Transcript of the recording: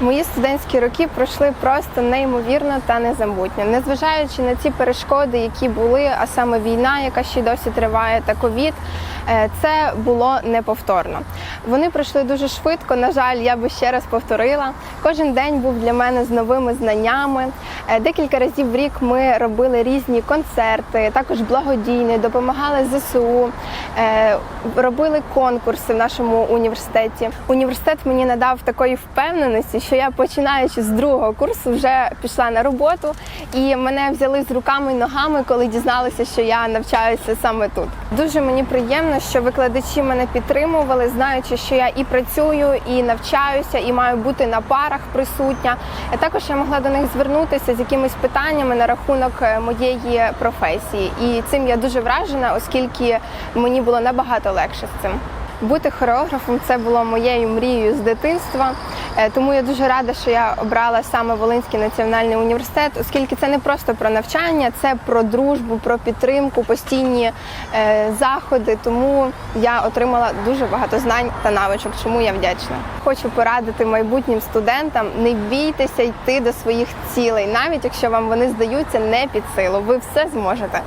Мої студентські роки пройшли просто неймовірно та незабутньо. Незважаючи на ці перешкоди, які були, а саме війна, яка ще й досі триває, та ковід, е, це було неповторно. Вони пройшли дуже швидко. На жаль, я би ще раз повторила. Кожен день був для мене з новими знаннями. Е, Декілька разів в рік ми робили різні концерти, також благодійні, допомагали ЗСУ, е, робили конкурси в нашому університеті. Університет мені надав такої впевненості, що я починаючи з другого курсу вже пішла на роботу, і мене взяли з руками і ногами, коли дізналися, що я навчаюся саме тут. Дуже мені приємно, що викладачі мене підтримували, знаючи, що я і працюю, і навчаюся, і маю бути на парах присутня. А також я могла до них звернутися з якимись питаннями на рахунок е, моєї професії. І цим я дуже вражена, оскільки мені було набагато легше з цим. Бути хореографом це було моєю мрією з дитинства, Е, тому я дуже рада, що я обрала саме Волинський національний університет, оскільки це не просто про навчання, це про дружбу, про підтримку, постійні е, заходи. Тому я отримала дуже багато знань та навичок, чому я вдячна. Хочу порадити майбутнім студентам: не бійтеся йти до своїх цілей, навіть якщо вам вони здаються не під силу. Ви все зможете.